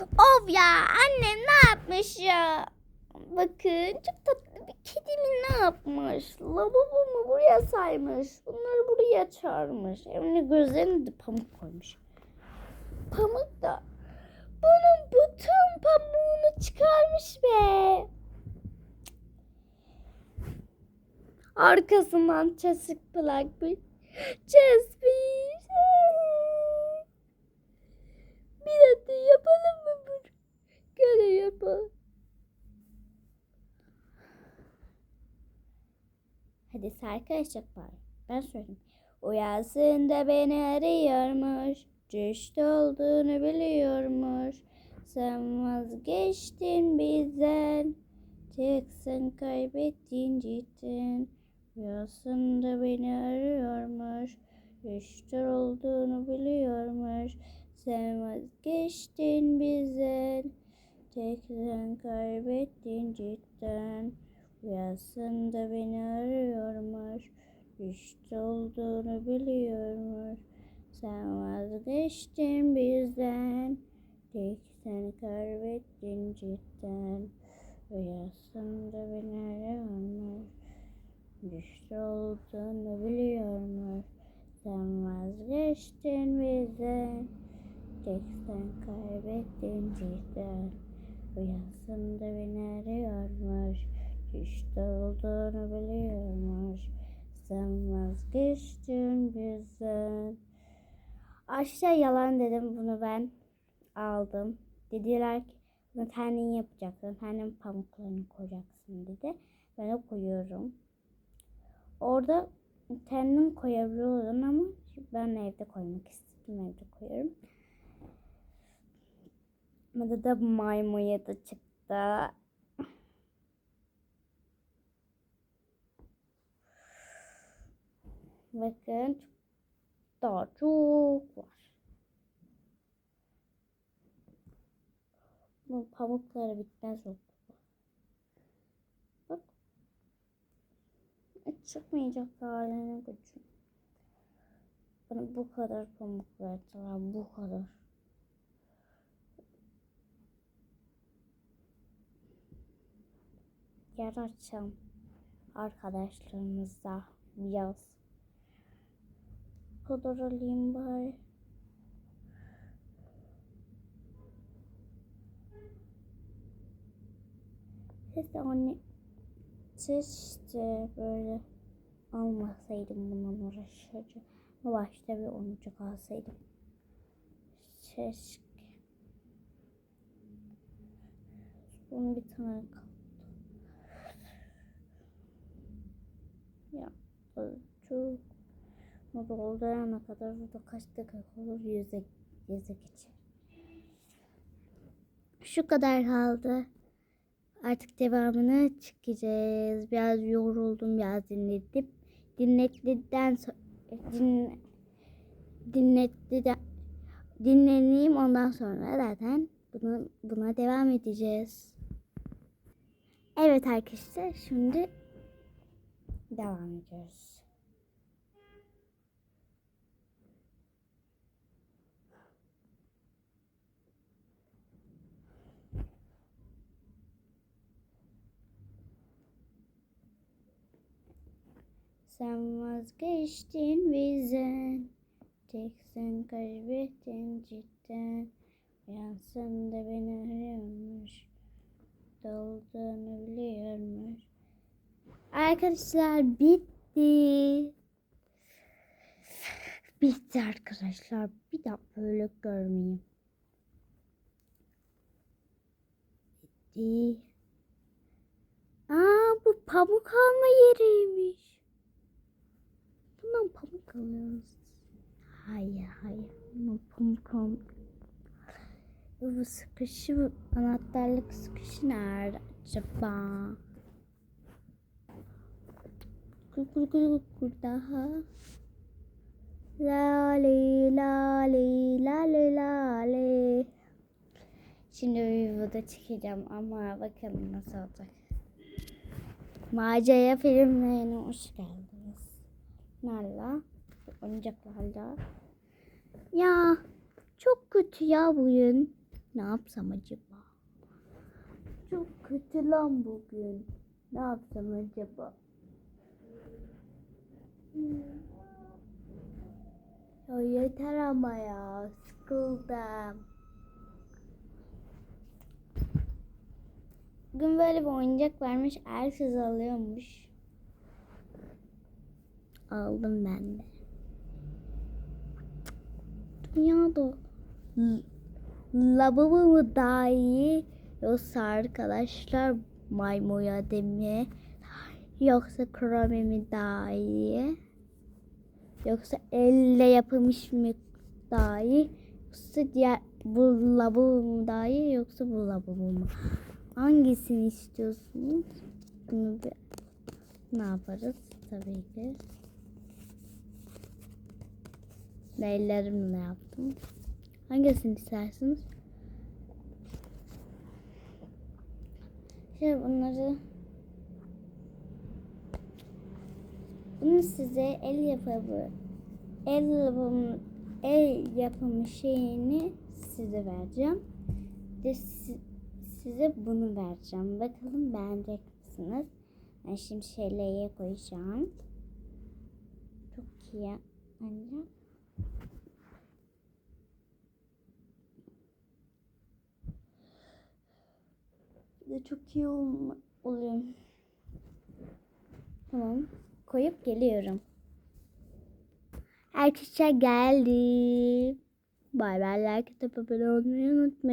Of ya annem ne yapmış ya? Bakın çok tatlı bir kedimi ne yapmış? Lavabomu buraya saymış. Bunları buraya çağırmış. Evine gözlerine de pamuk koymuş. Pamuk da bunun bütün pamuğunu çıkarmış be. Arkasından çasık bırakmış. Çesmiş. Bir dakika yapalım mı bunu? Gene yapalım. Arkadaşlar bari. Ben söyleyeyim. Uyansın da beni arıyormuş. Düştü olduğunu biliyormuş. Sen vazgeçtin bizden. Teksin kaybettin cidden. Uyansın da beni arıyormuş. Düştü olduğunu biliyormuş. Sen vazgeçtin bizden. Tekrar kaybettin cidden. Uyansın da beni arıyormuş. İşte olduğunu biliyormuş. Sen vazgeçtin bizden. Tek sen kaybettin cidden. Uyansın da beni arıyormuş. İşte olduğunu biliyormuş. Sen vazgeçtin bizden. Tek sen kaybettin cidden. Uyansın da beni arıyormuş. İşte olduğunu biliyormuş. Sen vazgeçtin bizden. Aşağı yalan dedim bunu ben aldım. Dediler ki bunu kendin yapacaksın. Kendin pamuklarını koyacaksın dedi. Ben de koyuyorum. Orada kendin koyabiliyordun ama ben evde koymak istedim. Evde koyuyorum. Burada da maymuya da çıktı. Bakın daha çok var. Bu pamukları bitmez o. Bak. Hiç Çıkmayacak haline gücüm. Bana bu kadar pamuk verdiler. Bu kadar. Yer açacağım arkadaşlarımızla yaz. Kadar alayım bari. Siz de anne işte böyle almasaydım bundan uğraşacağım. Başta bir oyuncak alsaydım. Keşke. Bunun bir tane kaldı. Ya çok bu doldurana kadar burada kaç dakika olur yüze, yüze geçer. Şu kadar kaldı. Artık devamını çıkacağız. Biraz yoruldum, biraz dinledim. Dinlettikten sonra din, dinlettiden dinleneyim ondan sonra zaten bunu, buna devam edeceğiz. Evet arkadaşlar şimdi devam ediyoruz. Sen vazgeçtin bizden. Tek sen kaybettin cidden. Yansın da beni arıyormuş. Dolduğunu biliyormuş. Arkadaşlar bitti. Bitti arkadaşlar. Bir daha böyle görmeyeyim. Bitti. Aa bu pamuk alma yeriymiş. Bundan pamuk alıyoruz. Hayır hayır. Bundan pamuk alma. Bu sıkışı bu anahtarlık sıkışı nerede acaba? Kur kur kur kur daha. Lale lale lale lale. Şimdi bir video çekeceğim ama bakalım nasıl olacak. Macera filmlerine hoş geldiniz. Nalla, oyuncaklarla. Ya çok kötü ya bugün. Ne yapsam acaba? Çok kötü lan bugün. Ne yapsam acaba? Ya yeter ama ya. Sıkıldım. Bugün böyle bir oyuncak vermiş. Herkes alıyormuş. Aldım ben de. Dünyada l- lavabo mu daha iyi? Yoksa arkadaşlar maymuya mi? Yoksa kremi mi daha iyi? Yoksa elle yapılmış mı daha iyi? Yoksa diğer bu lavabo mu daha iyi? Yoksa bu lavabo mu? Hangisini istiyorsunuz? Bunu bir ne yaparız? Tabii ki ellerimle yaptım. Hangisini istersiniz? Şimdi bunları bunu size el yapımı el yapımı el yapımı şeyini size vereceğim. De si- size bunu vereceğim. Bakalım beğenecek misiniz? Ben şimdi şeylere koyacağım. Çok iyi ancak de çok iyi olma, oluyor. Tamam. Koyup geliyorum. Arkadaşlar geldi. Bay bay like atıp abone olmayı unutmayın.